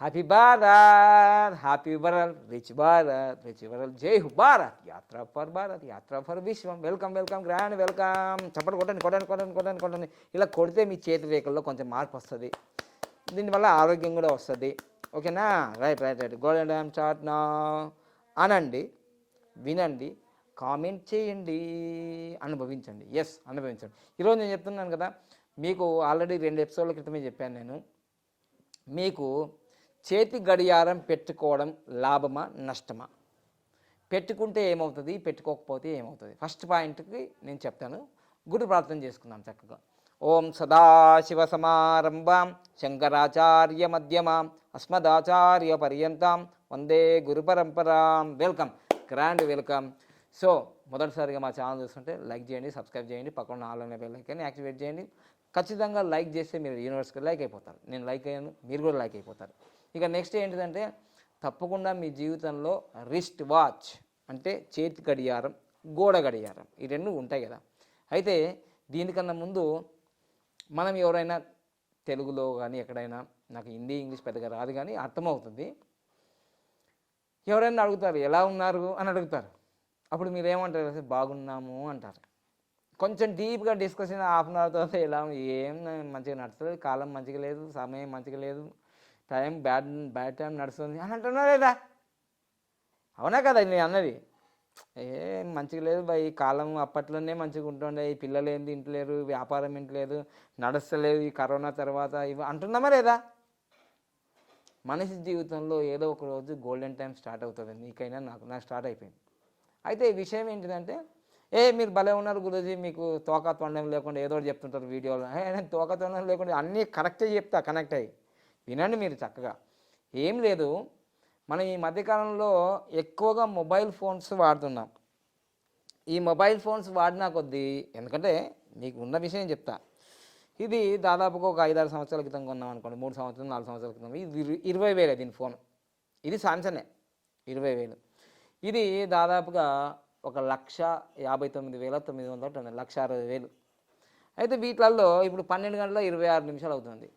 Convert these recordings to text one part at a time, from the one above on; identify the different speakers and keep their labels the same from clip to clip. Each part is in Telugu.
Speaker 1: Happy Bharat happy world rich Bharat rich world జై హు భారత్ యాత్ర ఫర్ భారత్ యాత్ర ఫర్ విశ్వం వెల్కమ్ వెల్కమ్ గ్రాండ్ వెల్కమ్ చప్పటి కొట్టండి కొట్టండి కొట్టండి కొట్టండి కొట్టండి ఇలా కొడితే మీ చేతి రేఖల్లో కొంచెం మార్పు వస్తుంది. దీనివల్ల ఆరోగ్యం కూడా వస్తుంది. ఓకేనా రైట్ రైట్ రైట్ గోల్డెన్ డ్యామ్ చాట్ నా? అనండి వినండి కామెంట్ చేయండి. అనుభవించండి. ఎస్ అనుభవించండి. ఈరోజు నేను చెప్తున్నాను కదా మీకు ఆల్రెడీ రెండు ఎపిసోడ్ల క్రితమే చెప్పాను నేను. మీకు చేతి గడియారం పెట్టుకోవడం లాభమా నష్టమా? పెట్టుకుంటే ఏమవుతుంది పెట్టుకోకపోతే ఏమవుతుంది? ఫస్ట్ పాయింట్కి నేను చెప్తాను. గురు ప్రార్థన చేసుకుందాం చక్కగా. ఓం సదాశివ సమారంభాం శంకరాచార్య మధ్యమాం అస్మదాచార్య పర్యంతం వందే గురు పరంపరాం. వెల్కమ్ గ్రాండ్ వెల్కమ్ సో మొదటిసారిగా మా ఛానల్ చూస్తుంటే లైక్ చేయండి సబ్స్క్రైబ్ చేయండి పక్కన ఆన్లైన్ బెల్ ఐకాన్ని యాక్టివేట్ చేయండి. ఖచ్చితంగా లైక్ చేస్తే మీరు యూనివర్స్కి లైక్ అయిపోతారు. నేను లైక్ అయ్యాను మీరు కూడా లైక్ అయిపోతారు. ఇక నెక్స్ట్ ఏంటిదంటే తప్పకుండా మీ జీవితంలో రిస్ట్ వాచ్ అంటే చేతి గడియారం గోడ గడియారం ఈ రెండు ఉంటాయి కదా. అయితే దీనికన్నా ముందు మనం ఎవరైనా తెలుగులో కానీ ఎక్కడైనా నాకు హిందీ ఇంగ్లీష్ పెద్దగా రాదు కానీ అర్థమవుతుంది. ఎవరైనా అడుగుతారు ఎలా ఉన్నారు? అని అడుగుతారు. అప్పుడు మీరు ఏమంటారు? బాగున్నాము అంటారు. కొంచెం డీప్గా డిస్కషన్ హాఫ్ అన్ అవర్ తర్వాత ఎలా ఏం మంచిగా నడుస్తుంది కాలం మంచిగా లేదు సమయం మంచిగా లేదు టైం బ్యాడ్ బ్యాడ్ టైం నడుస్తుంది అని అంటున్నా లేదా? అవునా కదా నేను అన్నది. ఏం మంచిగా లేదు బా ఈ కాలం అప్పట్లోనే మంచిగా ఉంటుండే. ఈ పిల్లలు ఏం తింటలేరు వ్యాపారం ఇంటలేదు నడుస్తలేదు ఈ కరోనా తర్వాత ఇవి అంటున్నామా లేదా? మనిషి జీవితంలో ఏదో ఒక రోజు గోల్డెన్ టైం స్టార్ట్ అవుతుంది. నీకైనా నాకు నాకు స్టార్ట్ అయిపోయింది. అయితే ఈ విషయం ఏంటిదంటే ఏ మీరు భలే ఉన్నారు గురుజీ మీకు తోక తొండం లేకుండా ఏదో ఒకటి చెప్తుంటారు వీడియోలో. నేను తోక తొండం లేకుండా అన్నీ కరెక్టే చెప్తా కనెక్ట్ అయ్యి. వినండి మీరు చక్కగా. ఏం లేదు మనం ఈ మధ్యకాలంలో ఎక్కువగా మొబైల్ ఫోన్స్ వాడుతున్నాం. ఈ మొబైల్ ఫోన్స్ వాడినా కొద్దీ ఎందుకంటే మీకు ఉన్న విషయం చెప్తా. ఇది దాదాపుగా ఒక ఐదారు సంవత్సరాల క్రితం కొన్నాం అనుకోండి మూడు సంవత్సరాలు నాలుగు సంవత్సరాల క్రితం ఇది ఇరవై వేలే దీని ఫోన్. ఇది సామ్సంగే ఇరవై వేలు. ఇది దాదాపుగా ఒక లక్ష యాభై తొమ్మిది వేల తొమ్మిది వందల తొమ్మిది లక్ష అరవై వేలు. అయితే వీటిలలో ఇప్పుడు పన్నెండు గంటల ఇరవై ఆరు నిమిషాలు అవుతుంది.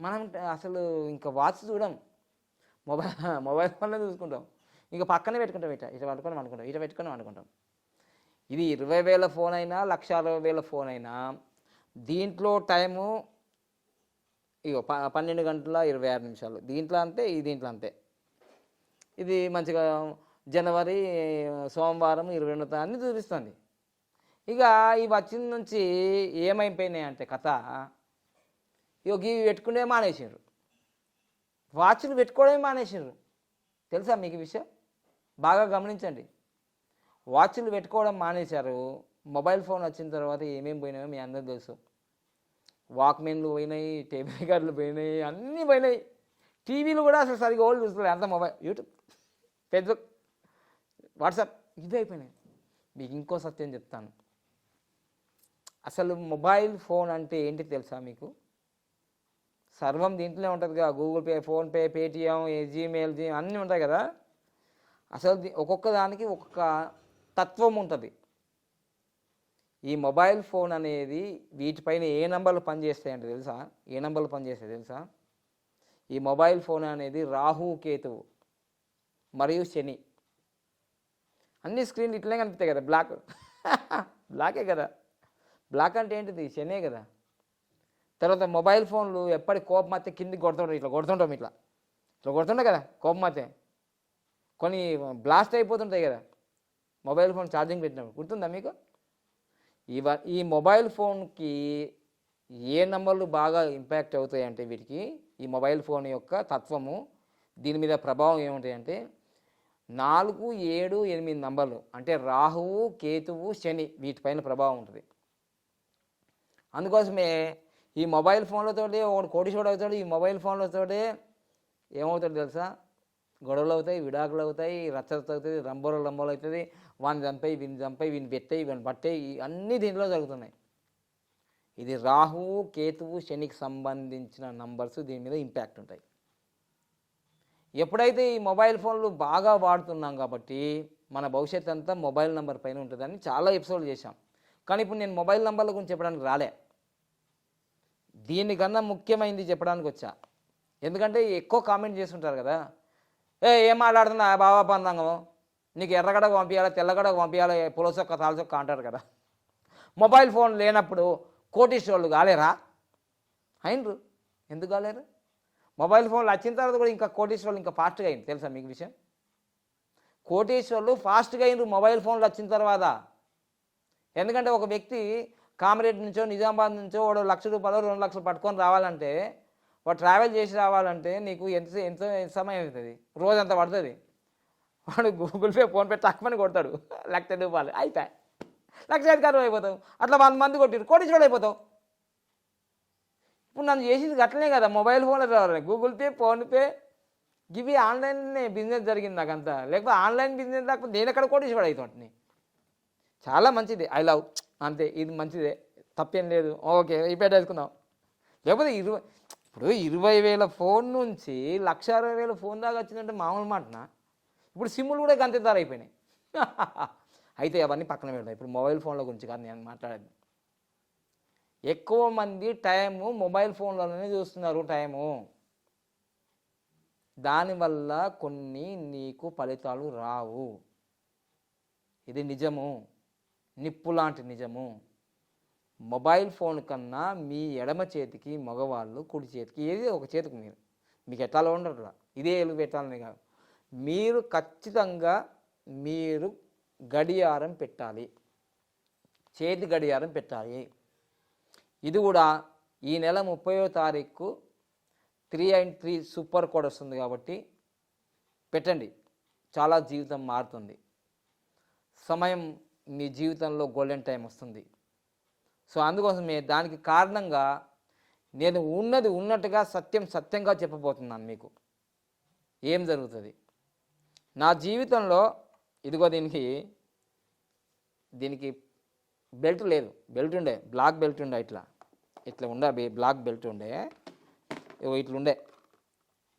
Speaker 1: మనం అసలు ఇంకా వాచ్ చూడం. మొబైల్ మొబైల్ ఫోన్లో చూసుకుంటాం. ఇంకా పక్కనే పెట్టుకుంటాం ఇట ఇట పట్టుకొని అనుకుంటాం ఇట పెట్టుకొని అనుకుంటాం ఇది ఇరవై వేల ఫోన్ అయినా లక్ష అరవై వేల ఫోన్ అయినా దీంట్లో టైము ఇగో ప పన్నెండు గంటల ఇరవై ఆరు నిమిషాలు. దీంట్లో అంతే ఈ దీంట్లో అంతే. ఇది మంచిగా జనవరి సోమవారం ఇరవై రెండో తారీఖు చూపిస్తుంది. ఇక ఇవి వచ్చిన నుంచి ఏమైపోయినాయి అంటే కథ ఇక ఇవి పెట్టుకునే మానేసారు వాచ్లు పెట్టుకోవడమే మానేసారు తెలుసా మీకు విషయం? బాగా గమనించండి. వాచ్లు పెట్టుకోవడం మానేశారు. మొబైల్ ఫోన్ వచ్చిన తర్వాత ఏమేమి పోయినాయో మీ అందరూ తెలుసు. వాక్మెన్లు పోయినాయి టేబుల్ రికార్డులు పోయినాయి అన్నీ పోయినాయి. టీవీలు కూడా అసలు సరిగా ఓల్డ్ చూస్తారు అంత మొబైల్ యూట్యూబ్ ఫేస్బుక్ వాట్సాప్ ఇది అయిపోయినాయి. మీకు ఇంకో సత్యం చెప్తాను. అసలు మొబైల్ ఫోన్ అంటే ఏంటి తెలుసా మీకు? సర్వం దీంట్లోనే ఉంటుంది కదా. Google Pay PhonePe Paytm Gmail G అన్నీ ఉంటాయి కదా. అసలు ఒక్కొక్క దానికి ఒక్కొక్క తత్వం ఉంటుంది. ఈ మొబైల్ ఫోన్ అనేది వీటిపైన ఏ నంబర్లు పనిచేస్తాయంటే తెలుసా? ఏ నంబర్లు పనిచేస్తాయి తెలుసా? ఈ మొబైల్ ఫోన్ అనేది రాహు కేతువు మరియు శని. అన్ని స్క్రీన్లు ఇట్లనే కనిపిస్తాయి కదా. బ్లాక్. బ్లాకే కదా. బ్లాక్ అంటే ఏంటిది? శనే కదా. తర్వాత మొబైల్ ఫోన్లు ఎప్పటి కోపం అయితే కిందికి కొడుతుంటాం ఇట్లా కొడుతుంటాం ఇట్లా. ఇట్లా కొడుతుంటాయి కదా కోపం అయితే కొన్ని బ్లాస్ట్ అయిపోతుంటాయి కదా మొబైల్ ఫోన్ ఛార్జింగ్ పెట్టినప్పుడు. గుర్తుందా మీకు? ఇవ ఈ మొబైల్ ఫోన్కి ఏ నెంబర్లు బాగా ఇంపాక్ట్ అవుతాయంటే వీటికి ఈ మొబైల్ ఫోన్ యొక్క తత్వము దీని మీద ప్రభావం ఏముంటాయంటే నాలుగు ఏడు ఎనిమిది నంబర్లు అంటే రాహువు కేతువు శని వీటిపైన ప్రభావం ఉంటుంది. అందుకోసమే ఈ మొబైల్ ఫోన్లతోటి ఒకటి కోటిషోడు అవుతాడు ఈ మొబైల్ ఫోన్లతోటే ఏమవుతాడు తెలుసా? గొడవలు అవుతాయి విడాకులు అవుతాయి రచ్చరచ్చ అవుతుంది రంబోలు రంబోలు అవుతుంది వాని చంపాయి వీని చంపాయి వీని పెట్టాయి వీని పట్టాయి అన్నీ దీంట్లో జరుగుతున్నాయి. ఇది రాహువు కేతువు శనికి సంబంధించిన నంబర్స్ దీని మీద ఇంపాక్ట్ ఉంటాయి. ఎప్పుడైతే ఈ మొబైల్ ఫోన్లు బాగా వాడుతున్నాం కాబట్టి మన భవిష్యత్ అంతా మొబైల్ నెంబర్ పైన ఉంటుందని చాలా ఎపిసోడ్ చేశాం. కానీ ఇప్పుడు నేను మొబైల్ నెంబర్ల గురించి చెప్పడానికి రాలే. దీనికన్నా ముఖ్యమైనది చెప్పడానికి వచ్చా ఎందుకంటే ఎక్కువ కామెంట్ చేస్తుంటారు కదా. ఏ ఏం మాట్లాడుతున్నా బాబా పందంగం నీకు ఎర్రగడకు పంపించాలి తెల్లగడకు పంపించాలి పులసొక్క తాలసొక్క అంటారు కదా. మొబైల్ ఫోన్ లేనప్పుడు కోటీశ్వరులు కాలేరా? అయినరు. ఎందుకు కాలేరు? మొబైల్ ఫోన్లు వచ్చిన తర్వాత కూడా ఇంకా కోటీశ్వరులు ఇంకా ఫాస్ట్గా అయింది తెలుసా మీకు విషయం? కోటీశ్వరులు ఫాస్ట్గా అయినరు మొబైల్ ఫోన్లు వచ్చిన తర్వాత. ఎందుకంటే ఒక వ్యక్తి కామరేడ్ నుంచో నిజామాబాద్ నుంచో వాడు లక్ష రూపాయలు రెండు లక్షలు పట్టుకొని రావాలంటే వాడు ట్రావెల్ చేసి రావాలంటే నీకు ఎంత ఎంత సమయం అవుతుంది? రోజంతా పడుతుంది. వాడు గూగుల్ పే ఫోన్పే తక్కువని కొడతాడు. లక్ష రూపాయలు అయిపోయి లక్ష అధికారం అయిపోతావు అట్లా వంద మంది కొట్టిరు కోటీశ్వరుడు అయిపోతావు ఇప్పుడు నన్ను చేసింది అట్లనే కదా. మొబైల్ ఫోన్లో రావాలి. గూగుల్ పే ఫోన్పే ఇవి ఆన్లైన్ బిజినెస్ జరిగింది నాకంతా. లేకపోతే ఆన్లైన్ బిజినెస్ లేకపోతే నేను ఎక్కడ కోటీశ్వరుడు అవుతుంటుంది చాలా మంచిది. I love. అంతే ఇది మంచిదే తప్పేం లేదు. ఓకే రిపేర్ చేసుకుందాం. లేకపోతే ఇరవై ఇప్పుడు ఇరవై వేల ఫోన్ నుంచి లక్ష అరవై వేల ఫోన్ దాకా వచ్చిందంటే మామూలు మాటనా? ఇప్పుడు సిమ్ములు కూడా గంతే ధర అయిపోయినాయి. అయితే అవన్నీ పక్కన పెడతాం ఇప్పుడు మొబైల్ ఫోన్ల గురించి కాదు నేను మాట్లాడేది. ఎక్కువ మంది టైము మొబైల్ ఫోన్లలోనే చూస్తున్నారు టైము. దానివల్ల కొన్ని నీకు ఫలితాలు రావు. ఇది నిజము. నిప్పు లాంటి నిజము. మొబైల్ ఫోన్ కన్నా మీ ఎడమ చేతికి మగవాళ్ళు కుడి చేతికి ఏది ఒక చేతికి మీరు. మీకు ఎట్లా ఉండరు ఇదే ఎలుగు పెట్టాలని కాదు. మీరు ఖచ్చితంగా మీరు గడియారం పెట్టాలి. చేతి గడియారం పెట్టాలి. ఇది కూడా ఈ నెల ముప్పయో తారీఖు three and three super code వస్తుంది కాబట్టి పెట్టండి. చాలా జీవితం మారుతుంది. సమయం మీ జీవితంలో గోల్డెన్ టైం వస్తుంది. సో అందుకోసమే దానికి కారణంగా నేను ఉన్నది ఉన్నట్టుగా సత్యం సత్యంగా చెప్పబోతున్నాను మీకు. ఏం జరుగుతుంది? నా జీవితంలో ఇదిగో దీనికి దీనికి బెల్ట్ లేదు. బెల్ట్ ఉండే. బ్లాక్ బెల్ట్ ఉండే ఇట్లా. ఇట్లా ఉండే బ్లాక్ బెల్ట్ ఉండే. ఇట్లుండే ఉండే.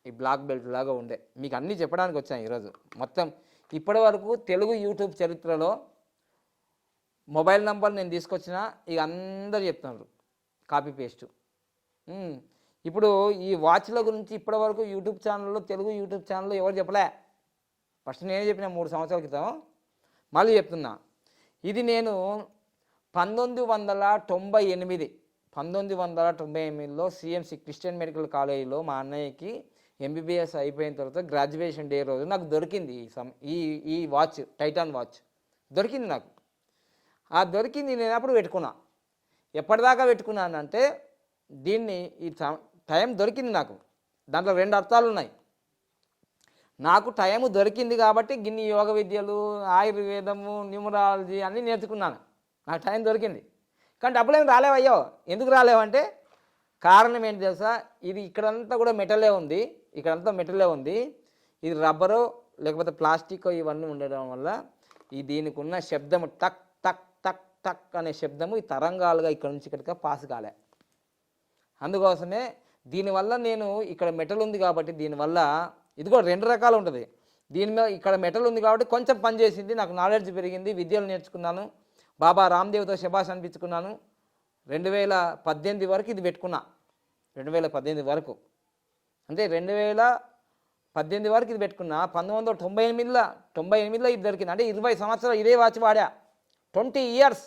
Speaker 1: ఈ బ్లాక్ బెల్ట్ లాగా ఉండే. మీకు అన్నీ చెప్పడానికి వచ్చాను ఈరోజు. మొత్తం ఇప్పటి వరకు తెలుగు యూట్యూబ్ చరిత్రలో మొబైల్ నంబర్ నేను తీసుకొచ్చిన ఇక అందరు చెప్తున్నారు. Copy paste. ఇప్పుడు ఈ వాచ్ల గురించి ఇప్పటివరకు యూట్యూబ్ ఛానల్లో తెలుగు యూట్యూబ్ ఛానల్లో ఎవరు చెప్పలే? ఫస్ట్ నేనే చెప్పిన మూడు సంవత్సరాల క్రితం. మళ్ళీ చెప్తున్నా. ఇది నేను పంతొమ్మిది వందల తొంభై ఎనిమిది పంతొమ్మిది వందల తొంభై ఎనిమిదిలో సిఎంసి క్రిస్టియన్ మెడికల్ కాలేజీలో మా అన్నయ్యకి ఎంబీబీఎస్ అయిపోయిన తర్వాత గ్రాడ్యుయేషన్ డే రోజు నాకు దొరికింది ఈ సమ్ ఈ ఈ వాచ్ టైటాన్ వాచ్. దొరికింది నాకు. ఆ దొరికింది నేను అప్పుడు పెట్టుకున్నా. ఎప్పటిదాకా పెట్టుకున్నానంటే దీన్ని ఈ టైం దొరికింది నాకు. దాంట్లో రెండు అర్థాలు ఉన్నాయి. నాకు టైం దొరికింది కాబట్టి గిన్ని యోగ విద్యలు ఆయుర్వేదము న్యూమరాలజీ అన్నీ నేర్చుకున్నాను. నాకు టైం దొరికింది. కానీ డబ్బులేం రాలేవయ్యో ఎందుకు రాలేవంటే కారణం ఏంటి తెలుసా? ఇది ఇక్కడంతా కూడా మెటలే ఉంది. ఇక్కడంతా మెటలే ఉంది. ఇది రబ్బరు లేకపోతే ప్లాస్టిక్ ఇవన్నీ ఉండడం వల్ల ఈ దీనికి ఉన్న శబ్దము టక్ టక్ అనే శబ్దము ఈ తరంగాలుగా ఇక్కడ నుంచి ఇక్కడికి పాస్ కాలే. అందుకోసమే దీనివల్ల నేను ఇక్కడ మెటల్ ఉంది కాబట్టి దీనివల్ల ఇది కూడా రెండు రకాలు ఉంటుంది. దీని మీద ఇక్కడ మెటల్ ఉంది కాబట్టి కొంచెం పనిచేసింది నాకు నాలెడ్జ్ పెరిగింది విద్యలు నేర్చుకున్నాను బాబా రామ్దేవ్తో శబాష్ అనిపించుకున్నాను. రెండు వేల పద్దెనిమిది వరకు ఇది పెట్టుకున్నా. రెండు వేల పద్దెనిమిది వరకు. అంటే రెండు వేల పద్దెనిమిది వరకు ఇది పెట్టుకున్నా. పంతొమ్మిది వందల తొంభై ఎనిమిదిలో తొంభై ఎనిమిదిలో ఇది దొరికింది. అంటే ఇరవై సంవత్సరాలు ఇదే వాచ్ వాడా. Twenty years.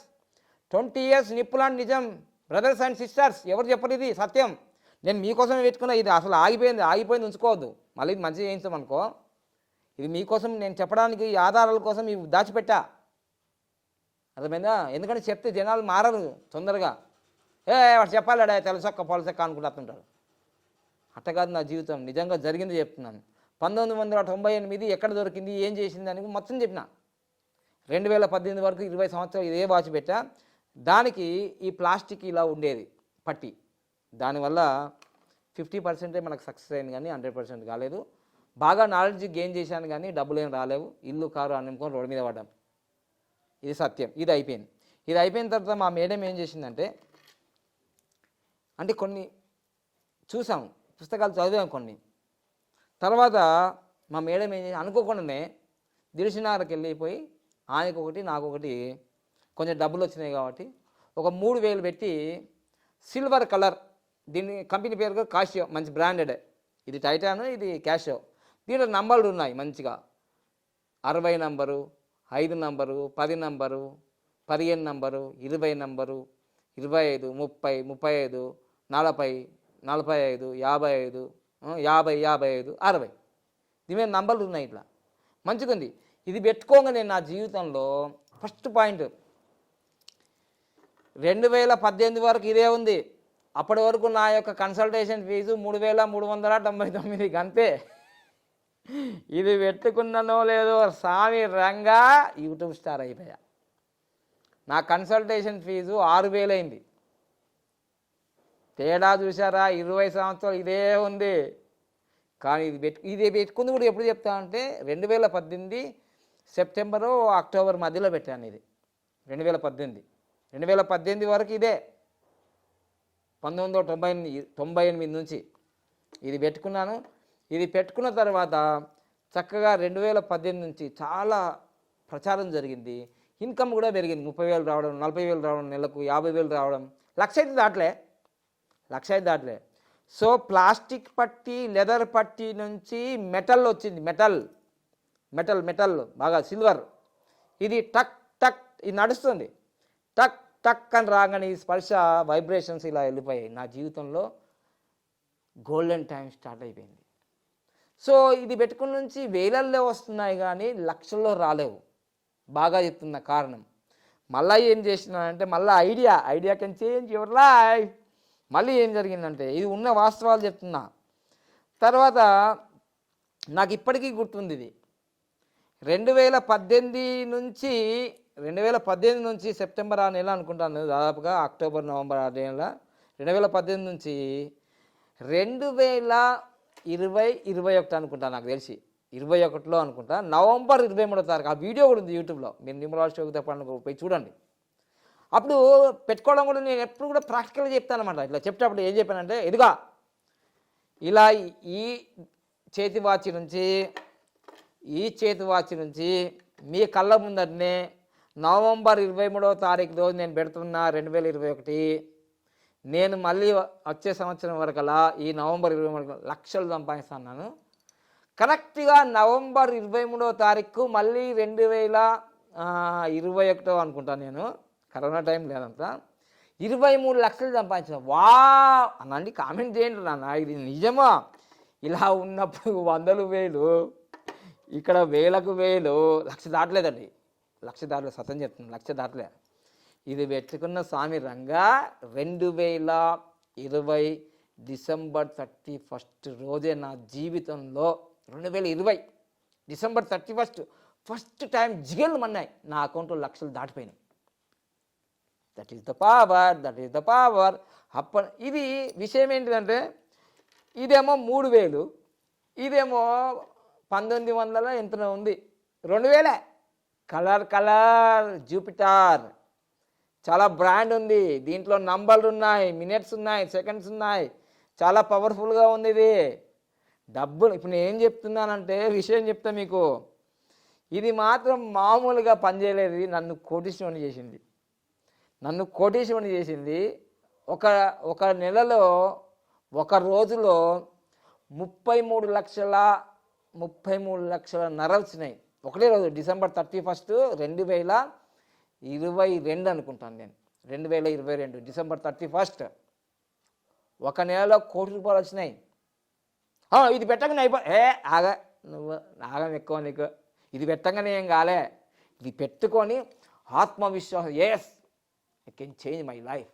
Speaker 1: ట్వంటీ ఇయర్స్ నిప్పులాంటి నిజం. బ్రదర్స్ అండ్ సిస్టర్స్ ఎవరు చెప్పరు ఇది? సత్యం. నేను మీకోసమే పెట్టుకున్నా ఇది అసలు ఆగిపోయింది ఆగిపోయింది ఉంచుకోవద్దు. మళ్ళీ ఇది మంచిగా చేయించాం అనుకో. ఇది మీకోసం నేను చెప్పడానికి ఈ ఆధారాల కోసం ఇవి దాచిపెట్టా. అర్థమైందా? ఎందుకంటే చెప్తే జనాలు మారరు తొందరగా. ఏ వాడు చెప్పాలడా తెలుసొక్క పొలసొక్క అనుకుంటుంటారు అట్ట కాదు నా జీవితం. నిజంగా జరిగింది చెప్తున్నాను. పంతొమ్మిది వందల తొంభై ఎనిమిది ఎక్కడ దొరికింది ఏం చేసింది అని మొత్తం చెప్పిన. రెండు వేల పద్దెనిమిది వరకు ఇరవై సంవత్సరాలు ఇదే వాచ్ పెట్టా. దానికి ఈ ప్లాస్టిక్ ఇలా ఉండేది పట్టి. దానివల్ల ఫిఫ్టీ పర్సెంటే మనకు సక్సెస్ అయింది కానీ హండ్రెడ్ పర్సెంట్ కాలేదు. బాగా నాలెడ్జ్ గెయిన్ చేశాను కానీ డబ్బులు ఏం రాలేవు. ఇల్లు కారు అన్నుకొని రోడ్డు మీద పడ్డాం. ఇది సత్యం. ఇది అయిపోయింది. ఇది అయిపోయిన తర్వాత మా మేడం ఏం చేసిందంటే అంటే కొన్ని చూసాం పుస్తకాలు చదివాం కొన్ని. తర్వాత మా మేడం ఏం చేసి అనుకోకుండానే దిల్సినార్కి వెళ్ళిపోయి ఆయనకు ఒకటి నాకు ఒకటి కొంచెం డబ్బులు వచ్చినాయి కాబట్టి ఒక మూడు వేలు పెట్టి సిల్వర్ కలర్ దీని కంపెనీ పేరు కాషియో మంచి బ్రాండెడ్. ఇది టైటాన్ ఇది క్యాషియో. దీంట్లో నంబర్లు ఉన్నాయి మంచిగా. అరవై నంబరు ఐదు నంబరు పది నంబరు పదిహేను నంబరు ఇరవై నంబరు ఇరవై ఐదు ముప్పై ముప్పై ఐదు నలభై నలభై ఐదు యాభై ఐదు యాభై యాభై ఐదు అరవై. దీని మీద నంబర్లు ఉన్నాయి ఇట్లా. మంచిగా ఉంది ఇది పెట్టుకోగానే నా జీవితంలో. ఫస్ట్ పాయింట్ రెండు వేల పద్దెనిమిది వరకు ఇదే ఉంది. అప్పటి వరకు నా యొక్క కన్సల్టేషన్ ఫీజు మూడు వేల మూడు వందల తొంభై తొమ్మిది అంతే ఇది పెట్టుకున్నానో లేదో స్వామి రంగా యూట్యూబ్ స్టార్ అయిపోయా. నా కన్సల్టేషన్ ఫీజు ఆరు వేలైంది తేడా చూసారా ఇరవై సంవత్సరాలు ఇదే ఉంది. కానీ ఇది పెట్టు ఇది పెట్టుకుంది కూడా ఎప్పుడు చెప్తా అంటే రెండు వేల పద్దెనిమిది సెప్టెంబరు అక్టోబర్ మధ్యలో పెట్టాను ఇది. రెండు వేల పద్దెనిమిది. రెండు వేల పద్దెనిమిది వరకు ఇదే. పంతొమ్మిది వందల తొంభై ఎనిమిది తొంభై ఎనిమిది నుంచి ఇది పెట్టుకున్నాను. ఇది పెట్టుకున్న తర్వాత చక్కగా రెండు వేల పద్దెనిమిది నుంచి చాలా ప్రచారం జరిగింది. ఇన్కమ్ కూడా పెరిగింది. ముప్పై వేలు రావడం నలభై వేలు రావడం నెలకు యాభై వేలు రావడం. లక్ష అయితే దాటలే. లక్ష అయితే దాటలే. సో ప్లాస్టిక్ పట్టి లెదర్ పట్టి నుంచి మెటల్ వచ్చింది. మెటల్. మెటల్ మెటల్ బాగా సిల్వర్. ఇది టక్ టక్ ఇది నడుస్తుంది. టక్ టక్ అని రాగానే ఈ స్పర్శ వైబ్రేషన్స్ ఇలా వెళ్ళిపోయాయి. నా జీవితంలో గోల్డెన్ టైం స్టార్ట్ అయిపోయింది. సో ఇది పెట్టుకున్న నుంచి వేలల్లో వస్తున్నాయి కానీ లక్షల్లో రాలేవు. బాగా చెప్తున్న కారణం. మళ్ళీ ఏం చేసినానంటే మళ్ళీ idea idea can change your life. మళ్ళీ ఏం జరిగిందంటే ఇది ఉన్న వాస్తవాలు చెప్తున్నా. తర్వాత నాకు ఇప్పటికీ గుర్తుంది ఇది. రెండు వేల పద్దెనిమిది నుంచి రెండు వేల పద్దెనిమిది నుంచి సెప్టెంబర్ ఆ నెల అనుకుంటాను దాదాపుగా అక్టోబర్ నవంబర్ ఆ నెల రెండు వేల పద్దెనిమిది నుంచి రెండు వేల ఇరవై ఇరవై ఒకటి అనుకుంటాను నాకు తెలిసి. ఇరవై ఒకటిలో అనుకుంటా. నవంబర్ ఇరవై మూడో తారీఖు ఆ వీడియో కూడా ఉంది యూట్యూబ్లో. మీరు నిమ్మరాజు చౌక్ తప్పని పోయి చూడండి. అప్పుడు పెట్టుకోవడం కూడా నేను ఎప్పుడు కూడా ప్రాక్టికల్గా చెప్తానమాట ఇట్లా చెప్పేటప్పుడు ఏం చెప్పానంటే ఎదుగా ఇలా ఈ చేతి వాచి నుంచి ఈ చేతి వాచ్ నుంచి మీ కళ్ళ ముందరనే నవంబర్ ఇరవై మూడవ తారీఖు రోజు నేను పెడుతున్నా రెండు వేల ఇరవై ఒకటి. నేను మళ్ళీ వచ్చే సంవత్సరం వరకలా ఈ నవంబర్ ఇరవై మూడు లక్షలు సంపాదిస్తున్నాను. కరెక్ట్గా నవంబర్ ఇరవై మూడవ తారీఖు మళ్ళీ రెండు వేల ఇరవై ఒకటో అనుకుంటాను నేను. కరోనా టైం లేదంతా. ఇరవై మూడు లక్షలు సంపాదించిన. వా అనండి కామెంట్ చేయండి నాన్న. ఇది నిజమా? ఇలా ఉన్నప్పుడు వందలు వేలు. ఇక్కడ వేలకు వేలు లక్ష దాటలేదండి. లక్ష దాటలేదు సత్యం చెప్తున్నాను లక్ష దాటలే. ఇది పెట్టుకున్న స్వామి రంగా రెండు వేల ఇరవై డిసెంబర్ థర్టీ ఫస్ట్ రోజే నా జీవితంలో రెండు వేల ఇరవై December thirty first first time జిగేళ్ళు మన్నాయి. నా అకౌంట్లో లక్షలు దాటిపోయినాయి. That is the power that is the power అప్ప ఇది విషయం ఏంటిదంటే ఇదేమో మూడు వేలు ఇదేమో పంతొమ్మిది వందల ఎంతనో ఉంది. రెండు వేలే కలర్ కలర్ జూపిటార్. చాలా బ్రాండ్ ఉంది. దీంట్లో నంబర్లు ఉన్నాయి మినిట్స్ ఉన్నాయి సెకండ్స్ ఉన్నాయి. చాలా పవర్ఫుల్గా ఉంది ఇది. డబ్బులు ఇప్పుడు నేను ఏం చెప్తున్నానంటే విషయం చెప్తా మీకు. ఇది మాత్రం మామూలుగా పనిచేయలేదు. నన్ను కోటీశ్వరుని చేసింది. నన్ను కోటీశ్వరుని చేసింది. ఒక ఒక నెలలో ఒక రోజులో ముప్పై మూడు లక్షల ముప్పై మూడు లక్షల నర వచ్చినాయి ఒకటే రోజు డిసెంబర్ థర్టీ ఫస్ట్ రెండు వేల ఇరవై రెండు అనుకుంటాను నేను. రెండు వేల ఇరవై రెండు డిసెంబర్ థర్టీ ఫస్ట్. ఒక నెలలో కోటి రూపాయలు వచ్చినాయి. ఇది పెట్టగానే అయిపో ఏ ఆగ నువ్వు ఆగం ఎక్కువ నీకు. ఇది పెట్టగానే ఏం కాలే. ఇది పెట్టుకొని ఆత్మవిశ్వాసం yes I can change my life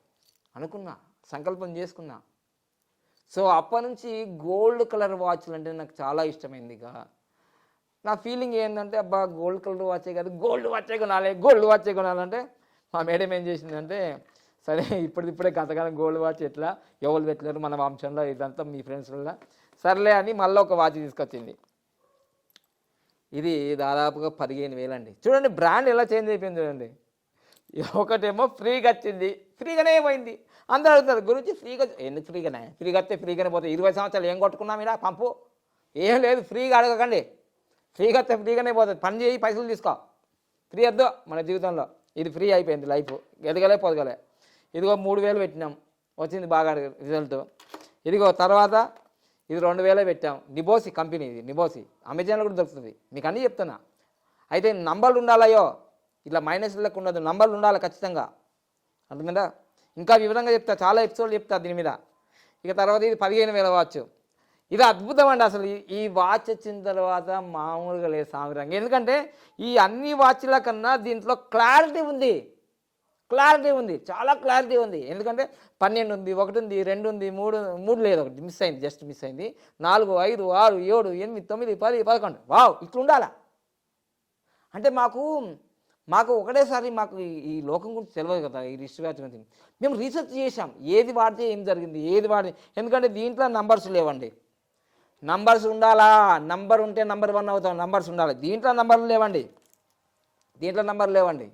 Speaker 1: అనుకున్నా సంకల్పం చేసుకున్నా. సో అప్పటి నుంచి గోల్డ్ కలర్ వాచ్లు అంటే నాకు చాలా ఇష్టమైంది ఇక. నా ఫీలింగ్ ఏంటంటే అబ్బా గోల్డ్ కలర్ వాచే కాదు గోల్డ్ వాచే కొనాలి గోల్డ్ వాచే కొనాలంటే మా మేడం ఏం చేసిందంటే సరే ఇప్పుడు ఇప్పుడే గతకాలం గోల్డ్ వాచ్ ఎట్లా? ఎవరు పెట్టలేరు మన వంశంలో ఇదంతా మీ ఫ్రెండ్స్ వల్ల. సర్లే అని మళ్ళీ ఒక వాచ్ తీసుకొచ్చింది. ఇది దాదాపుగా పదిహేను వేలండి. చూడండి బ్రాండ్ ఎలా చేంజ్ అయిపోయింది చూడండి. ఒకటేమో ఫ్రీగా వచ్చింది. ఫ్రీగానే పోయింది అందరూ అడుగుతారు గురించి ఫ్రీగా ఎందుకు ఫ్రీగానే? ఫ్రీగా వస్తే ఫ్రీగానే పోతే ఇరవై సంవత్సరాలు ఏం కొట్టుకున్నాం ఇలా? పంపు. ఏం లేదు ఫ్రీగా అడగకండి. ఫ్రీగా వస్తే ఫ్రీగానే పోతుంది పని చేయి పైసలు తీసుకో. ఫ్రీ వద్దు మన జీవితంలో. ఇది ఫ్రీ అయిపోయింది లైఫ్. ఎదగలే పొదగలే. ఇదిగో మూడు వేలు పెట్టినాం. వచ్చింది బాగా రిజల్ట్. ఇదిగో తర్వాత ఇది రెండు వేలే పెట్టాం. నిబోసి కంపెనీ ఇది నిబోసి. అమెజాన్లో కూడా దొరుకుతుంది. మీకు అన్నీ చెప్తున్నా. అయితే నంబర్లు ఉండాలయ్యో. ఇట్లా మైనస్ లెక్క ఉండదు నంబర్లు ఉండాలి ఖచ్చితంగా. అర్థమైందా? ఇంకా వివరంగా చెప్తా. చాలా ఎపిసోడ్లు చెప్తా దీని మీద. ఇక తర్వాత ఇది పదిహేను వేల వాచ్ ఇది అద్భుతం అండి అసలు. ఈ- వాచ్ వచ్చిన తర్వాత మామూలుగా లేదు సామిరంగా. ఎందుకంటే ఈ అన్ని వాచ్ల కన్నా దీంట్లో క్లారిటీ ఉంది. క్లారిటీ ఉంది. చాలా క్లారిటీ ఉంది. ఎందుకంటే పన్నెండు ఉంది ఒకటి ఉంది రెండు ఉంది మూడు మూడు లేదు ఒకటి. మిస్ అయింది జస్ట్ మిస్ అయింది. నాలుగు ఐదు ఆరు ఏడు ఎనిమిది తొమ్మిది పది పదకొండు. వావ్ ఇట్లా ఉండాలా? అంటే మాకు మాకు ఒకటేసారి మాకు ఈ- లోకం గురించి తెలియదు కదా ఈ రిస్ట్ వ్యాచ్ గురించి. మేము రీసెర్చ్ చేసాం ఏది వాడితే ఏం జరిగింది ఏది వాడి ఎందుకంటే దీంట్లో నంబర్స్ లేవండి. నంబర్స్ ఉండాలా? నంబర్ ఉంటే నంబర్ వన్ అవుతాం. నంబర్స్ ఉండాలి. దీంట్లో నంబర్లు లేవండి. దీంట్లో నంబర్లు లేవండి.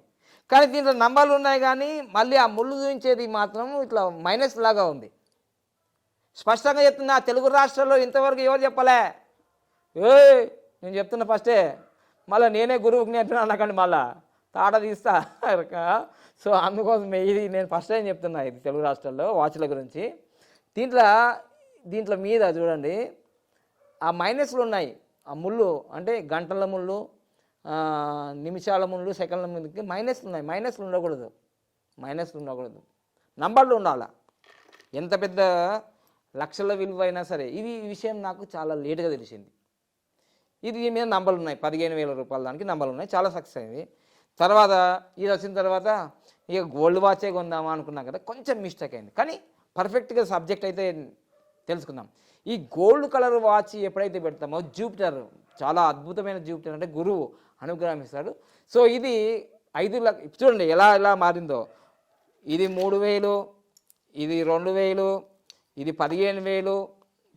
Speaker 1: కానీ దీంట్లో నంబర్లు ఉన్నాయి కానీ మళ్ళీ ఆ ముళ్ళు చూపించేది మాత్రం ఇట్లా మైనస్ లాగా ఉంది. స్పష్టంగా చెప్తున్నా తెలుగు రాష్ట్రాల్లో ఇంతవరకు ఎవరు చెప్పలే? ఏ నేను చెప్తున్నా ఫస్టే మళ్ళీ నేనే గురువుకి నేర్పినా అనకండి మళ్ళీ. తాట తీస్తా సో అందుకోసం ఇది నేను ఫస్ట్ టైం చెప్తున్నా ఇది తెలుగు రాష్ట్రాల్లో వాచ్ల గురించి. దీంట్లో దీంట్లో మీద చూడండి ఆ మైనస్లు ఉన్నాయి. ఆ ముళ్ళు అంటే గంటల ముళ్ళు నిమిషాల ముళ్ళు సెకండ్ల ముందుకి మైనస్లు ఉన్నాయి. మైనస్లు ఉండకూడదు. మైనస్లు ఉండకూడదు. నంబర్లు ఉండాలి? ఎంత పెద్ద లక్షల విలువ అయినా సరే ఇది ఈ విషయం నాకు చాలా లేటుగా తెలిసింది. ఇది దీని మీద నంబర్లు ఉన్నాయి. పదిహేను వేల రూపాయల దానికి నంబర్లు ఉన్నాయి. చాలా సక్సెస్ అయింది. తర్వాత ఇది వచ్చిన తర్వాత ఇక గోల్డ్ వాచే కొందామా అనుకున్నాం కదా కొంచెం మిస్టేక్ అయింది. కానీ పర్ఫెక్ట్గా సబ్జెక్ట్ అయితే తెలుసుకుందాం. ఈ గోల్డ్ కలర్ వాచ్ ఎప్పుడైతే పెడతామో జూపిటర్ చాలా అద్భుతమైన జూపిటర్ అంటే గురువు అనుగ్రహిస్తాడు సో ఇది ఐదు లక్ష చూడండి ఎలా ఎలా మారిందో. ఇది మూడు వేలు ఇది రెండు వేలు ఇది పదిహేను వేలు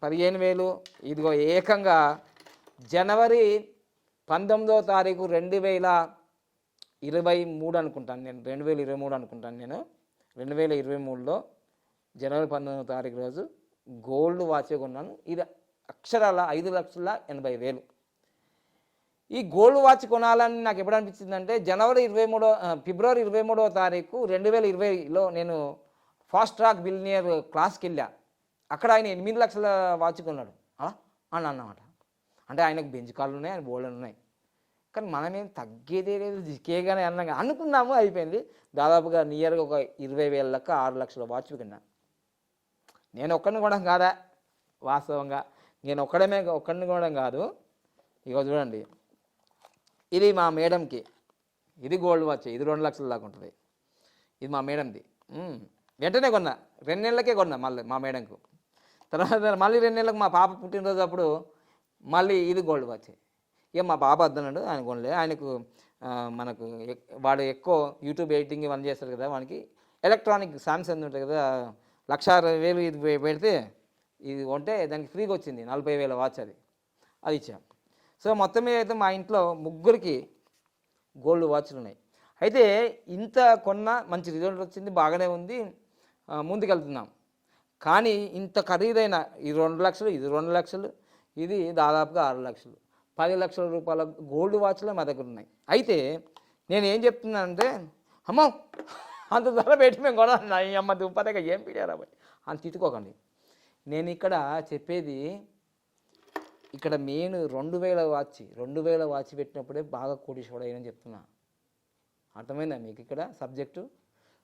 Speaker 1: పదిహేను వేలు ఇదిగో ఏకంగా జనవరి పంతొమ్మిదో తారీఖు రెండు వేల ఇరవై మూడు అనుకుంటాను నేను రెండు వేల ఇరవై మూడు అనుకుంటాను నేను. రెండు వేల ఇరవై మూడులో జనవరి పంతొమ్మిదవ తారీఖు రోజు గోల్డ్ వాచ్ కొన్నాను. ఇది అక్షరాల ఐదు లక్షల ఎనభై వేలు. ఈ గోల్డ్ వాచ్ కొనాలని నాకు ఎప్పుడు అనిపించిందంటే జనవరి ఇరవై మూడో ఫిబ్రవరి ఇరవై మూడో తారీఖు రెండు వేల ఇరవైలో నేను ఫాస్ట్ ట్రాక్ బిల్నియర్ క్లాస్కి వెళ్ళా. అక్కడ ఆయన ఎనిమిది లక్షల వాచ్ కొన్నాడు. అలా అని అన్నమాట. అంటే ఆయనకు బెంచ్ కాళ్ళు ఉన్నాయి ఆయన బోల్డ్ ఉన్నాయి. కానీ మనమేం తగ్గేదే లేదు. దిక్కేగానే అన్నాం అనుకున్నాము అయిపోయింది. దాదాపుగా నియర్గా ఒక ఇరవై వేల లెక్క ఆరు లక్షల వాచ్ కొన్నా నేను ఒక్కడిని కూడా కాదా? వాస్తవంగా. నేను ఒక్కడమే ఒక్కడిని కూడా కాదు. ఇక చూడండి. ఇది మా మేడంకి. ఇది గోల్డ్ వాచ్. ఇది రెండు లక్షల దాకా ఉంటుంది. ఇది మా మేడంది. వెంటనే కొన్నా. రెండు నెలలకే కొన్నా మళ్ళీ మా మేడంకు. తర్వాత మళ్ళీ రెండు నెలలకు మా పాప పుట్టినరోజు అప్పుడు మళ్ళీ ఇది గోల్డ్ వాచ్. ఇక మా బాబా వద్దన్నాడు ఆయన కొనలేదు ఆయనకు మనకు ఎక్- వాడు ఎక్కువ యూట్యూబ్ ఎడిటింగ్ ఇవన్నీ చేస్తారు కదా వానికి ఎలక్ట్రానిక్ సామ్సంగ్ ఉంటుంది కదా లక్ష అరవై వేలు ఇది పెడితే ఇది కొంటే దానికి ఫ్రీగా వచ్చింది నలభై వేల వాచ్ అది. అది ఇచ్చాం. సో మొత్తం మీద అయితే మా ఇంట్లో ముగ్గురికి గోల్డ్ వాచ్లు ఉన్నాయి. అయితే ఇంత కొన్న మంచి రిజల్ట్ వచ్చింది బాగానే ఉంది ముందుకెళ్తున్నాం. కానీ ఇంత ఖరీదైన ఈ రెండు లక్షలు ఇది రెండు లక్షలు ఇది దాదాపుగా ఆరు లక్షలు. పది లక్షల రూపాయల గోల్డ్ వాచ్లు మా దగ్గర ఉన్నాయి. అయితే నేను ఏం చెప్తున్నానంటే అమ్మో అంత ధర పెట్టి మేము కూడా అమ్మ దుప్పదగా ఏం పిడారా బాయ్ అని తిట్టుకోకండి. నేను ఇక్కడ చెప్పేది ఇక్కడ మెయిన్ రెండు వేల వాచ్ రెండు వేల వాచ్ పెట్టినప్పుడే బాగా కోటీశ్వరుడు అయ్యని చెప్తున్నా. అర్థమైందా మీకు ఇక్కడ సబ్జెక్టు?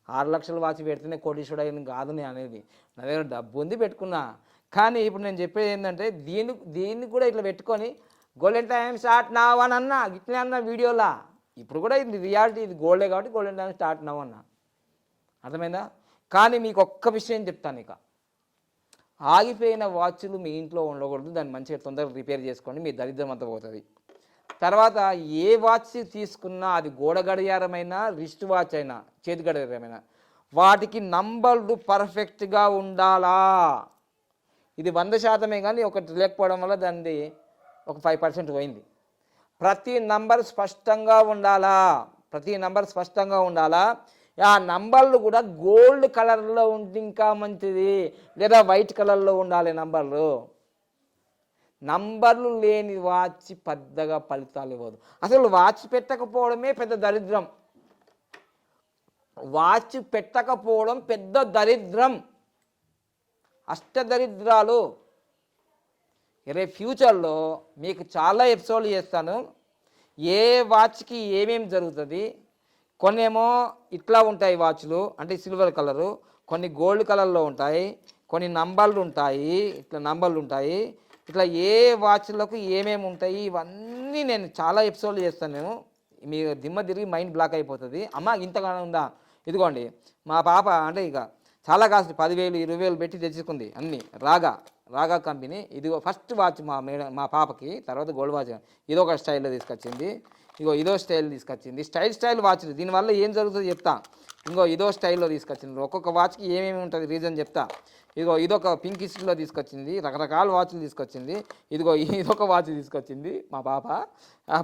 Speaker 1: ఆరు లక్షల వాచ్ పెడితేనే కోటీశ్వరుడు అయ్యని కాదు నేను అనేది. నా దగ్గర డబ్బు ఉంది పెట్టుకున్నా. కానీ ఇప్పుడు నేను చెప్పేది ఏంటంటే దీన్ని దీన్ని కూడా ఇట్లా పెట్టుకొని గోల్డెన్ టైం స్టార్ట్ నావ్ అని అన్నా గిట్లే అన్న వీడియోలా. ఇప్పుడు కూడా ఇది రియాలిటీ ఇది గోల్డే కాబట్టి గోల్డెన్ టైం స్టార్ట్ నవ్ అన్నా. అర్థమైందా? కానీ మీకు ఒక్క విషయం చెప్తాను ఇక. ఆగిపోయిన వాచ్లు మీ ఇంట్లో ఉండకూడదు దాన్ని మంచిగా తొందరగా రిపేర్ చేసుకోండి మీ దరిద్రం అంతా పోతుంది. తర్వాత ఏ వాచ్ తీసుకున్నా అది గోడ గడియారమైనా రిస్ట్ వాచ్ అయినా చేతి గడియారమైనా వాటికి నంబర్లు పర్ఫెక్ట్గా ఉండాలా? ఇది వంద శాతమే కానీ ఒకటి లేకపోవడం వల్ల దానిది ఒక ఫైవ్ పర్సెంట్ పోయింది. ప్రతి నంబర్ స్పష్టంగా ఉండాలా? ప్రతి నంబర్ స్పష్టంగా ఉండాలా? ఆ నంబర్లు కూడా గోల్డ్ కలర్లో ఉంటే ఇంకా మంచిది. లేదా వైట్ కలర్లో ఉండాలి నంబర్లు నంబర్లు లేని వాచ్ పెద్దగా ఫలితాలు ఇవ్వదు. అసలు వాచ్ పెట్టకపోవడమే పెద్ద దరిద్రం. వాచ్ పెట్టకపోవడం పెద్ద దరిద్రం. అష్టదరిద్రాలు రేపు ఫ్యూచర్లో మీకు చాలా ఎపిసోడ్లు చేస్తాను. ఏ వాచ్కి ఏమేమి జరుగుతుంది? కొన్నేమో ఇట్లా ఉంటాయి వాచ్లు అంటే సిల్వర్ కలరు. కొన్ని గోల్డ్ కలర్లో ఉంటాయి కొన్ని నంబర్లు ఉంటాయి ఇట్లా నంబర్లు ఉంటాయి. ఇట్లా ఏ వాచ్లకు ఏమేమి ఉంటాయి? ఇవన్నీ నేను చాలా ఎపిసోడ్లు చేస్తాను నేను. మీ దిమ్మ తిరిగి మైండ్ బ్లాక్ అయిపోతుంది. అమ్మ ఇంతగానో ఉందా? ఇదిగోండి మా పాప అంటే ఇక చాలా కాస్ట్ పదివేలు ఇరవై వేలు పెట్టి తెచ్చుకుంది అన్నీ. రాగా. రాగా కంపెనీ. ఇదిగో ఫస్ట్ వాచ్ మా మేడం మా పాపకి తర్వాత గోల్డ్ వాచ్. ఇదొక స్టైల్లో తీసుకొచ్చింది. ఇగో ఇదో స్టైల్ తీసుకొచ్చింది. స్టైల్ స్టైల్ వాచ్లు. దీనివల్ల ఏం జరుగుతుందో చెప్తా. ఇంకో ఇదో స్టైల్లో తీసుకొచ్చింది. ఒక్కొక్క వాచ్కి ఏమేమి ఉంటుంది రీజన్ చెప్తా. ఇదిగో ఇదొక పింక్ ఇస్ట్లో తీసుకొచ్చింది. రకరకాల వాచ్లు తీసుకొచ్చింది. ఇదిగో ఇదొక వాచ్ తీసుకొచ్చింది మా పాప.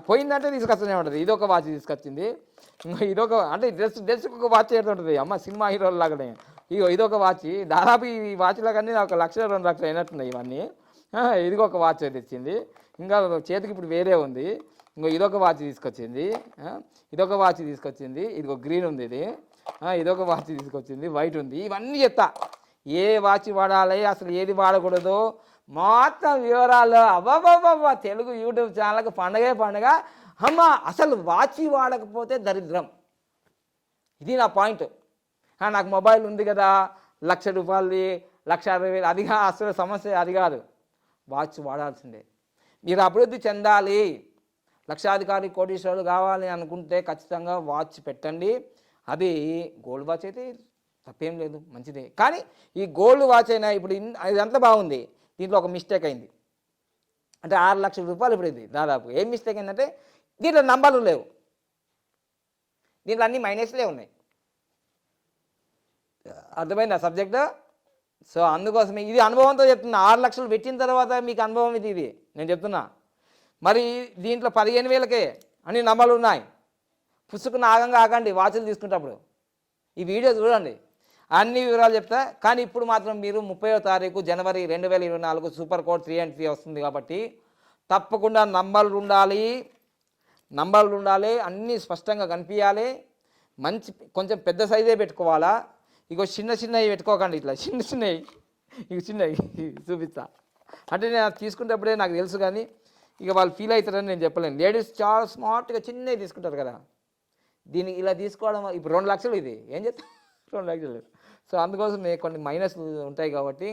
Speaker 1: పోయిందంటే తీసుకొస్తూనే ఉంటుంది. ఇదొక వాచ్ తీసుకొచ్చింది. ఇంకో ఇదొక అంటే డ్రెస్ డ్రెస్ ఒక వాచ్ ఉంటుంది అమ్మ సినిమా హీరోలు లాగానే ఇగో ఇదొక వాచ్. దాదాపు ఈ వాచ్లో కానీ ఒక లక్ష రెండు లక్షలు అయినట్టున్నాయి ఇవన్నీ. ఇదిగో ఒక వాచ్ తెచ్చింది ఇంకా చేతికి ఇప్పుడు వేరే ఉంది. ఇంకో ఇదొక వాచ్ తీసుకొచ్చింది. ఇదొక వాచ్ తీసుకొచ్చింది. ఇదిగో గ్రీన్ ఉంది ఇది. ఇదొక వాచ్ తీసుకొచ్చింది. వైట్ ఉంది. ఇవన్నీ చెప్తా. ఏ వాచ్ వాడాలి అసలు ఏది వాడకూడదు? మొత్తం వివరాలు అవ్వవ్వవ్వ తెలుగు యూట్యూబ్ ఛానల్కి పండగే పండగ. అమ్మ అసలు వాచ్ వాడకపోతే దరిద్రం. ఇది నా పాయింట్. నాకు మొబైల్ ఉంది కదా లక్ష రూపాయలది లక్ష అరవై వేలు అది అసలు సమస్య అది కాదు. వాచ్ వాడాల్సిందే. మీరు అభివృద్ధి చెందాలి. లక్షాధికారి కోటీశ్వరులు కావాలి అనుకుంటే ఖచ్చితంగా వాచ్ పెట్టండి. అది గోల్డ్ వాచ్ అయితే తప్పేం లేదు మంచిదే. కానీ ఈ గోల్డ్ వాచ్ అయినా ఇప్పుడు ఇన్- ఇదంతా బాగుంది? దీంట్లో ఒక మిస్టేక్ అయింది. అంటే ఆరు లక్షల రూపాయలు ఇప్పుడు ఇది దాదాపు. ఏం మిస్టేక్ అయిందంటే దీంట్లో నంబర్లు లేవు. దీంట్లో అన్ని మైనస్లే ఉన్నాయి. అర్థమైందా సబ్జెక్ట్? సో అందుకోసం ఇది అనుభవంతో చెప్తున్నా. ఆరు లక్షలు పెట్టిన తర్వాత మీకు అనుభవం ఇది ఇది. నేను చెప్తున్నా. మరి దీంట్లో పదిహేను వేలకే అన్ని నమ్మలు ఉన్నాయి. పుస్తకం ఆగంగా ఆగండి వాచ్లు తీసుకునేటప్పుడు ఈ వీడియో చూడండి. అన్ని వివరాలు చెప్తా. కానీ ఇప్పుడు మాత్రం మీరు ముప్పై తారీఖు జనవరి రెండు వేల ఇరవై నాలుగు super code three and three వస్తుంది కాబట్టి తప్పకుండా నంబర్లు ఉండాలి. నంబర్లు ఉండాలి. అన్నీ స్పష్టంగా కనిపించాలి. మంచి కొంచెం పెద్ద సైజే పెట్టుకోవాలా? ఇగో చిన్న చిన్నవి పెట్టుకోకండి ఇట్లా. చిన్న చిన్నవి. ఇక చిన్నవి చూపిస్తా. అంటే నేను అది తీసుకునేటప్పుడే నాకు తెలుసు కానీ ఇక వాళ్ళు ఫీల్ అవుతారని నేను చెప్పలేను. లేడీస్ చాలా స్మార్ట్గా చిన్నవి తీసుకుంటారు కదా. దీన్ని ఇలా తీసుకోవడం ఇప్పుడు రెండు లక్షలు ఇది. ఏం చెప్తా? రెండు లక్షలు. సో అందుకోసమే కొన్ని మైనస్ ఉంటాయి కాబట్టి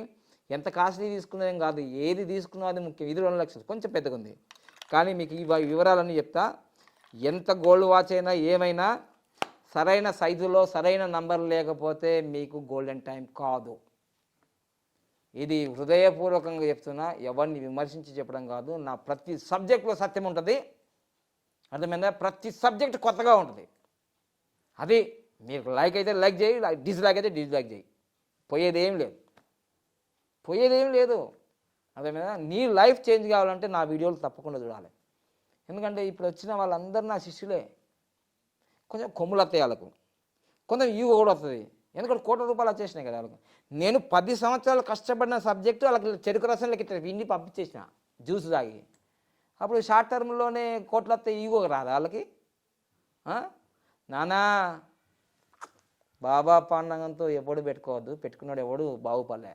Speaker 1: ఎంత కాస్ట్లీ తీసుకునేది కాదు. ఏది తీసుకున్నది ముఖ్యం. ఇది రెండు లక్షలు. కొంచెం పెద్దగా ఉంది కానీ మీకు ఈ వివరాలన్నీ చెప్తా. ఎంత గోల్డ్ వాచ్ అయినా ఏమైనా సరైన సైజులో సరైన నంబర్ లేకపోతే మీకు గోల్డెన్ టైం కాదు. ఇది హృదయపూర్వకంగా చెప్తున్నా ఎవరిని విమర్శించి చెప్పడం కాదు. నా ప్రతి సబ్జెక్ట్లో సత్యం ఉంటుంది. అర్థమైందా? ప్రతి సబ్జెక్ట్ కొత్తగా ఉంటుంది. అది మీకు లైక్ అయితే లైక్ చేయి డిస్లైక్ అయితే డిస్లైక్ చేయి. పోయేది ఏం లేదు. పోయేది ఏం లేదు. అర్థమైందా? నీ లైఫ్ చేంజ్ కావాలంటే నా వీడియోలు తప్పకుండా చూడాలి. ఎందుకంటే ఇప్పుడు వచ్చిన వాళ్ళందరూ నా శిష్యులే. కొంచెం కొమ్ములు వస్తాయి వాళ్ళకు. కొంచెం ఈగో కూడా వస్తుంది. ఎందుకంటే కోట్ల రూపాయలు వచ్చేసినాయి కదా వాళ్ళకు. నేను పది సంవత్సరాలు కష్టపడిన సబ్జెక్టు వాళ్ళకి చెరుకు రసంలోకి ఇట్లా పిండి పంపించేసిన జ్యూస్ తాగి. అప్పుడు షార్ట్ టర్మ్లోనే కోట్లు వస్తే ఈగో రాదా వాళ్ళకి? నానా బాబా పండగంతో ఎప్పుడు పెట్టుకోవద్దు. పెట్టుకున్నాడు ఎవడు? బాగుపడలే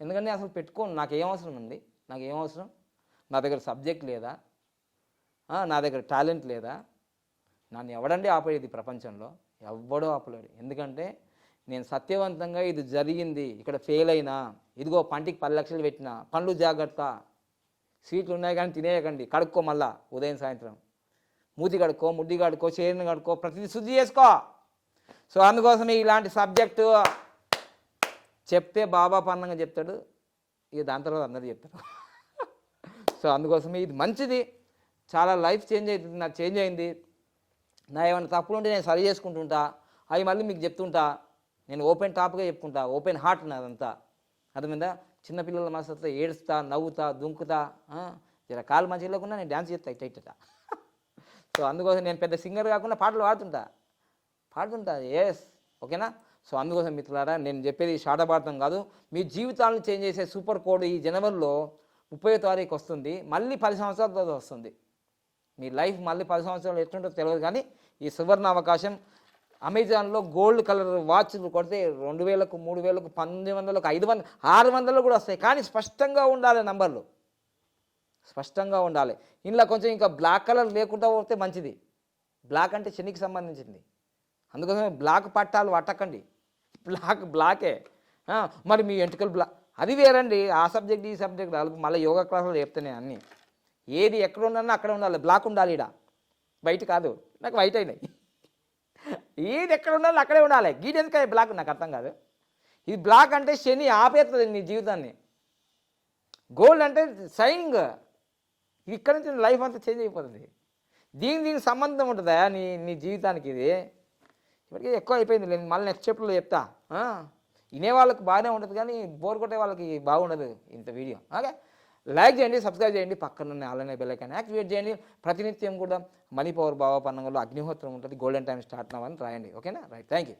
Speaker 1: ఎందుకంటే అసలు పెట్టుకోను నాకేం అవసరం ఉంది నాకేం అవసరం? నా దగ్గర సబ్జెక్ట్ లేదా? నా దగ్గర టాలెంట్ లేదా? నన్ను ఎవడండి ఆపేది ప్రపంచంలో? ఎవడో ఆపలేడు. ఎందుకంటే నేను సత్యవంతంగా ఇది జరిగింది ఇక్కడ ఫెయిల్ అయినా ఇదిగో పంటికి పది లక్షలు పెట్టిన పండ్లు జాగ్రత్త సీట్లు ఉన్నాయి కానీ తినేయకండి కడుక్కో మళ్ళా ఉదయం సాయంత్రం. మూతి కడుక్కో ముడ్డి కడుక్కో చేరిని కడుక్కో ప్రతిదీ శుద్ధి చేసుకో. సో అందుకోసమే ఇలాంటి సబ్జెక్టు చెప్తే బాబా పన్నంగా చెప్తాడు ఇక దాని తర్వాత అందరూ చెప్తారు. సో అందుకోసమే ఇది మంచిది. చాలా లైఫ్ చేంజ్ అవుతుంది నాకు చేంజ్ అయింది. నా ఏమైనా తప్పులు ఉంటే నేను సరి చేసుకుంటుంటా అవి మళ్ళీ మీకు చెప్తుంటా నేను ఓపెన్ టాప్గా చెప్పుకుంటా ఓపెన్ హార్ట్ నాదంతా అర్థమైందా? చిన్నపిల్లల మనసుతో ఏడుస్తా నవ్వుతా దుంకుతా ఇలా జర కాలు మంచిగా లేకుండా నేను డ్యాన్స్ చేస్తా ఇట్ట ఇట్ట సో అందుకోసం నేను పెద్ద సింగర్ కాకుండా పాటలు పాడుతుంటా. పాడుతుంటా ఎస్ ఓకేనా? సో అందుకోసం మిత్రులారా నేను చెప్పేది శాటభారతం కాదు. మీ జీవితాలను చేంజ్ చేసే సూపర్ కోడ్ ఈ జనవరిలో ముప్పై తారీఖు వస్తుంది. మళ్ళీ పది సంవత్సరాల తర్వాత వస్తుంది. మీ లైఫ్ మళ్ళీ పది సంవత్సరాలు ఎట్లుంటుందో తెలియదు కానీ ఈ సువర్ణ అవకాశం అమెజాన్లో గోల్డ్ కలర్ వాచ్లు కొడితే రెండు వేలకు మూడు వేలకు పంతొమ్మిది వందలకు ఐదు వందలు ఆరు వందలు కూడా వస్తాయి. కానీ స్పష్టంగా ఉండాలి నంబర్లు. స్పష్టంగా ఉండాలి. ఇందులో కొంచెం ఇంకా బ్లాక్ కలర్ లేకుండా పోతే మంచిది. బ్లాక్ అంటే శనికి సంబంధించింది. అందుకోసమే బ్లాక్ పట్టాలు పట్టకండి. బ్లాక్ బ్లాకే. మరి మీ ఎంటుకలు బ్లాక్ అది వేరండి. ఆ సబ్జెక్ట్ ఈ సబ్జెక్ట్ మళ్ళీ యోగా క్లాసులో చెప్తానే అన్నీ. ఏది ఎక్కడ ఉన్నా అక్కడ ఉండాలి. బ్లాక్ ఉండాలి ఈడ. బయట కాదు. నాకు వైట్ అయినాయి. ఏది ఎక్కడ ఉండాలి అక్కడే ఉండాలి. గీడ్ ఎందుకు బ్లాక్? నాకు అర్థం కాదు. ఇది బ్లాక్ అంటే శని ఆపేస్తుంది నీ జీవితాన్ని. గోల్డ్ అంటే షైనింగ్ ఇక్కడ నుంచి లైఫ్ అంతా చేంజ్ అయిపోతుంది. దీని దీనికి సంబంధం ఉంటుందా నీ నీ జీవితానికి ఇది? ఇప్పటికీ ఎక్కువ అయిపోయింది. నేను మళ్ళీ నెక్స్ట్ చెప్లో చెప్తా. ఆ, వినే వాళ్ళకి బాగానే ఉంటుంది కానీ బోర్ కొట్టే వాళ్ళకి బాగుండదు ఇంత వీడియో. ఓకే? లైక్ చేయండి సబ్స్క్రైబ్ చేయండి. పక్కన అలానే బెల్ యాక్టివేట్ చేయండి. ప్రతినిత్యం కూడా మనీ పవర్ భావ పన్నంలో అగ్నిహోత్రం ఉంటుంది. గోల్డెన్ టైం స్టార్ట్ అవ్వని రాయండి. ఓకేనా రైట్ థ్యాంక్ యూ